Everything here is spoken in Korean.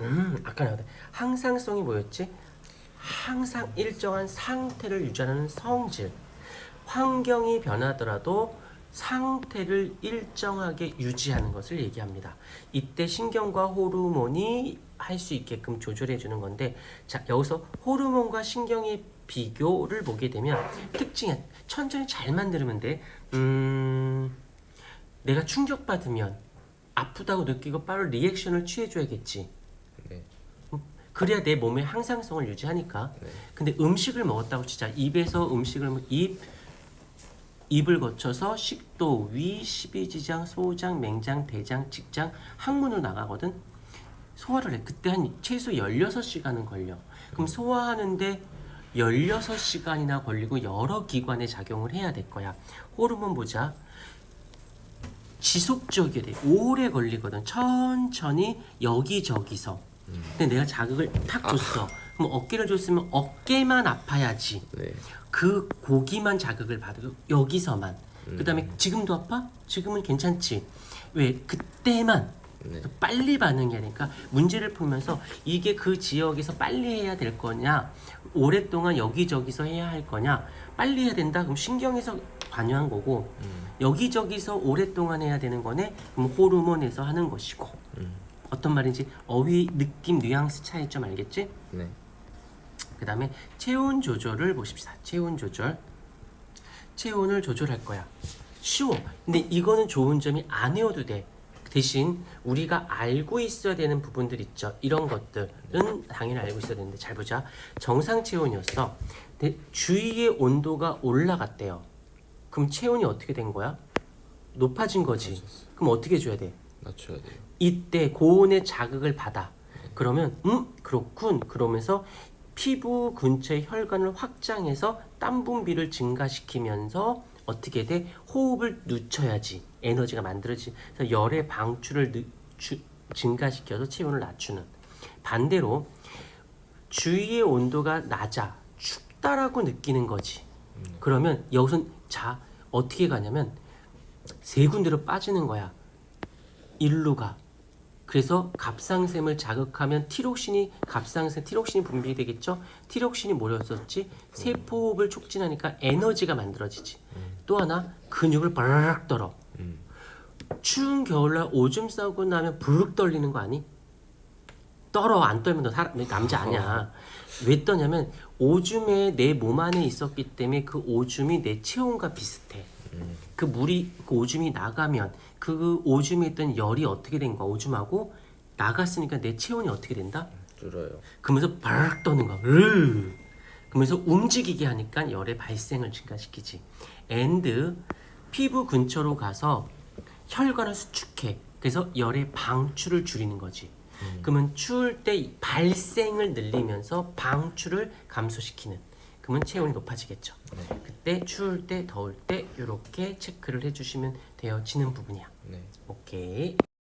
음, 아까 나왔다. 항상성이 뭐였지? 항상 일정한 상태를 유지하는 성질. 환경이 변하더라도 상태를 일정하게 유지하는 것을 얘기합니다. 이때 신경과 호르몬이 할 수 있게끔 조절해 주는 건데 자, 여기서 호르몬과 신경의 비교를 보게 되면 특징이 천천히 잘 만 들으면 돼. 음, 내가 충격받으면 아프다고 느끼고 빠른 리액션을 취해줘야겠지. 네. 그래야 내 몸의 항상성을 유지하니까. 네. 근데 음식을 먹었다고 치자. 입에서 음식을 먹- 입 입을 거쳐서 식도, 위, 십이지장, 소장, 맹장, 대장, 직장, 항문으로 나가거든. 소화를 해. 그때 한 최소 16시간은 걸려. 그럼 소화하는데 16시간이나 걸리고 여러 기관에 작용을 해야 될 거야. 호르몬 보자. 지속적이게 돼. 오래 걸리거든. 천천히 여기저기서. 근데 내가 자극을 탁 줬어. 그럼 어깨를 줬으면 어깨만 아파야지. 네. 그 고기만 자극을 받고 여기서만. 음. 그다음에 지금도 아파? 지금은 괜찮지. 왜 그때만 네. 빨리 반응해야 되니까 문제를 풀면서 이게 그 지역에서 빨리 해야 될 거냐 오랫동안 여기저기서 해야 할 거냐 빨리 해야 된다 그럼 신경에서 관여한 거고 음. 여기저기서 오랫동안 해야 되는 거네 그럼 호르몬에서 하는 것이고 음. 어떤 말인지 어휘 느낌 뉘앙스 차이 좀 알겠지? 네. 그 다음에 체온 조절을 보십시다. 체온 조절. 체온을 조절할 거야. 쉬워. 근데 이거는 좋은 점이 안 외워도 돼. 대신 우리가 알고 있어야 되는 부분들 있죠. 이런 것들은 당연히 알고 있어야 되는데 잘 보자. 정상 체온이었어. 근데 주위의 온도가 올라갔대요. 그럼 체온이 어떻게 된 거야? 높아진 거지. 그럼 어떻게 해줘야 돼? 맞춰야 돼요. 이때 고온의 자극을 받아. 그러면 음 그렇군 그러면서 피부 근처의 혈관을 확장해서 땀 분비를 증가시키면서 어떻게 돼 호흡을 늦춰야지 에너지가 만들어지. 그래서 열의 방출을 늦, 주, 증가시켜서 체온을 낮추는. 반대로 주위의 온도가 낮아 춥다라고 느끼는 거지. 그러면 여기선 자 어떻게 가냐면 세 군데로 빠지는 거야. 일로 가. 그래서 갑상샘을 자극하면 티록신이 갑상샘 티록신이 분비되겠죠. 티록신이 뭐였었지? 세포호흡을 촉진하니까 에너지가 만들어지지. 또 하나 근육을 바라락 떨어. 음. 추운 겨울날 오줌 싸고 나면 부르륵 떨리는 거 아니? 떨어 안 떨면 너 사람 너 남자 아니야. 왜 떠냐면 오줌에 내 몸 안에 있었기 때문에 그 오줌이 내 체온과 비슷해. 음. 그 물이 그 오줌이 나가면 그 오줌에 있던 열이 어떻게 된 거야? 오줌하고 나갔으니까 내 체온이 어떻게 된다? 줄어요. 그러면서 바락 떠는 거야. 으. 그러면서 움직이게 하니까 열의 발생을 증가시키지. 앤드 피부 근처로 가서 혈관을 수축해. 그래서 열의 방출을 줄이는 거지. 그러면 추울 때 발생을 늘리면서 방출을 감소시키는. 그러면 체온이 높아지겠죠. 그 때 추울 때 더울 때 이렇게 체크를 해주시면 되어지는 부분이야. 네. 오케이.